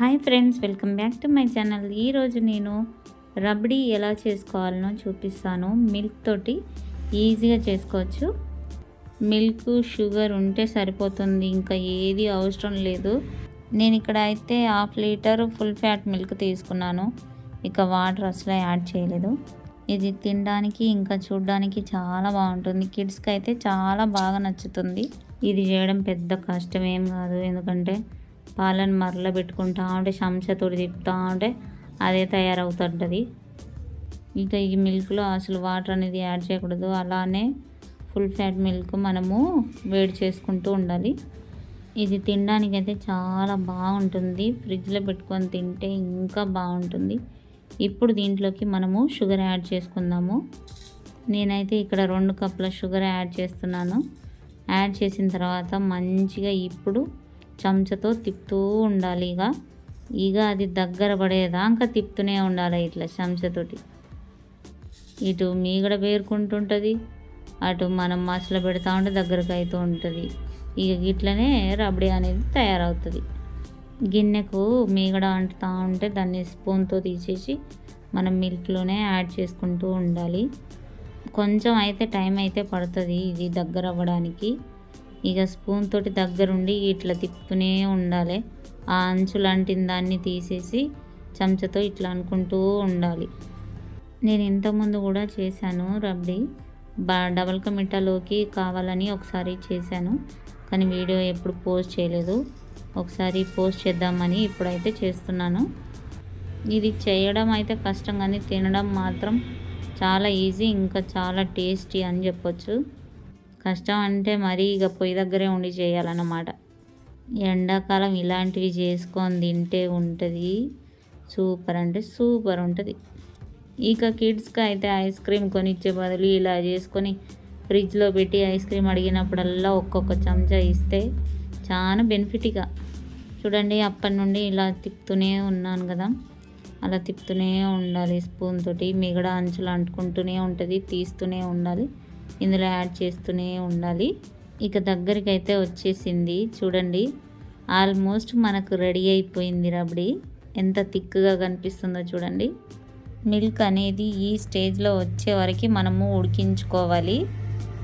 Hi friends welcome back to my channel. ఈరోజు నేను రబడీ ఎలా చేసుకోవాలనో చూపిస్తాను. మిల్క్ తోటి ఈజీగా చేసుకోవచ్చు. మిల్క్ షుగర్ ఉంటే సరిపోతుంది. ఇంకా ఏది అవసరం లేదు. నేను ఇక్కడ అయితే half litre full fat milk తీసుకున్నాను. ఇక వాటర్ అసలు యాడ్ చేయలేదు. ఇది తినడానికి ఇంకా చూడడానికి చాలా బాగుంటుంది. కిడ్స్కి అయితే చాలా బాగా నచ్చుతుంది. ఇది చేయడం పెద్ద కష్టం ఏం కాదు. ఎందుకంటే పాలను మరల పెట్టుకుంటా ఉంటే చెంచాతోటి తిప్పుతూ ఉంటే అదే తయారవుతుంటుంది. ఇక ఈ మిల్క్లో అసలు వాటర్ అనేది యాడ్ చేయకూడదు. అలానే ఫుల్ ఫ్యాట్ మిల్క్ మనము వేడి చేసుకుంటూ ఉండాలి. ఇది తినడానికి అయితే చాలా బాగుంటుంది. ఫ్రిడ్జ్లో పెట్టుకొని తింటే ఇంకా బాగుంటుంది. ఇప్పుడు దీంట్లోకి మనము షుగర్ యాడ్ చేసుకుందాము. నేనైతే ఇక్కడ రెండు కప్పుల షుగర్ యాడ్ చేస్తున్నాను. యాడ్ చేసిన తర్వాత మంచిగా ఇప్పుడు చెంచతో తిప్పుతూ ఉండాలి ఇక. ఇక అది దగ్గర పడేదాకా తిప్పుతూనే ఉండాలి ఇట్లా చెంచతోటి. ఇటు మీగడ పేరుకుంటుంటుంది అటు మనం మసలు పెడతా ఉంటే దగ్గరకు అవుతూ ఉంటుంది. ఇక ఇట్లనే రబడీ అనేది తయారవుతుంది. గిన్నెకు మీగడ అంటుతూ ఉంటే దాన్ని స్పూన్తో తీసేసి మనం మిల్క్లోనే యాడ్ చేసుకుంటూ ఉండాలి. కొంచెం అయితే టైం అయితే పడుతుంది ఇది దగ్గర అవ్వడానికి. ఇక స్పూన్ తోటి దగ్గరుండి ఇట్లా తిప్పుతూనే ఉండాలి. ఆ అంచు లాంటి దాన్ని తీసేసి చెంచతో ఇట్లా అనుకుంటూ ఉండాలి. నేను ఇంతకుముందు కూడా చేశాను రబ్డీ బా డబల్ కమిటాలోకి కావాలని ఒకసారి చేశాను. కానీ వీడియో ఎప్పుడు పోస్ట్ చేయలేదు. ఒకసారి పోస్ట్ చేద్దామని ఇప్పుడైతే చేస్తున్నాను. ఇది చేయడం అయితే కష్టం కానీ తినడం మాత్రం చాలా ఈజీ ఇంకా చాలా టేస్టీ అని చెప్పొచ్చు. కష్టం అంటే మరీ ఇక పొయ్యి దగ్గరే ఉండి చేయాలన్నమాట. ఎండాకాలం ఇలాంటివి చేసుకొని తింటే ఉంటుంది. సూపర్ అంటే సూపర్ ఉంటుంది. ఇక కిడ్స్కి అయితే ఐస్ క్రీమ్ కొనిచ్చే బదులు ఇలా చేసుకొని ఫ్రిడ్జ్లో పెట్టి ఐస్ క్రీమ్ అడిగినప్పుడల్లా ఒక్కొక్క చెంచా ఇస్తే చాలా బెనిఫిట్గా చూడండి అప్పటి నుండి ఇలా తిప్పుతూనే ఉన్నాను కదా. అలా తిప్పుతూనే ఉండాలి. స్పూన్ తోటి మిగడ అంచులు అంటుకుంటూనే ఉంటుంది తీస్తూనే ఉండాలి. ఇందులో యాడ్ చేస్తూనే ఉండాలి. ఇక దగ్గరికి అయితే వచ్చేసింది. చూడండి ఆల్మోస్ట్ మనకు రెడీ అయిపోయింది రబడి. ఎంత థిక్గా కనిపిస్తుందో చూడండి. మిల్క్ అనేది ఈ స్టేజ్లో వచ్చే వరకు మనము ఉడికించుకోవాలి.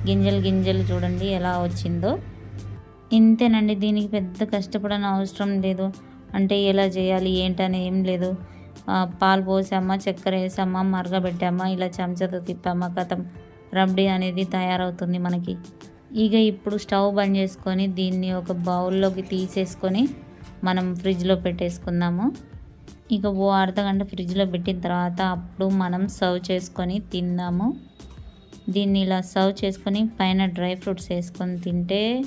గింజలు గింజలు చూడండి ఎలా వచ్చిందో. ఇంతేనండి దీనికి పెద్ద కష్టపడని అవసరం లేదు. అంటే ఎలా చేయాలి ఏంటని ఏం లేదు. పాలు పోసామా చక్కెర వేసామా మరగబెట్టామా ఇలా చెంచాతో తిప్పామా కథం. రబ్డీ అనేది తయారవుతుంది మనకి. ఇక ఇప్పుడు స్టవ్ బంద్ చేసుకొని దీన్ని ఒక బౌల్లోకి తీసేసుకొని మనం ఫ్రిడ్జ్లో పెట్టేసుకుందాము. ఇక ఓ అర్ధగంట ఫ్రిడ్జ్లో పెట్టిన తర్వాత అప్పుడు మనం సర్వ్ చేసుకొని తిందాము. దీన్ని ఇలా సర్వ్ చేసుకొని పైన డ్రై ఫ్రూట్స్ వేసుకొని తింటే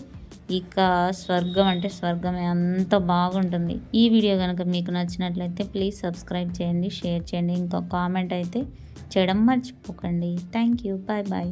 ఇక స్వర్గం అంటే స్వర్గమే అంత బాగుంటుంది. ఈ వీడియో కనుక మీకు నచ్చినట్లయితే ప్లీజ్ సబ్స్క్రైబ్ చేయండి షేర్ చేయండి ఇంకా కామెంట్ అయితే చేయడం మర్చిపోకండి. Thank you bye bye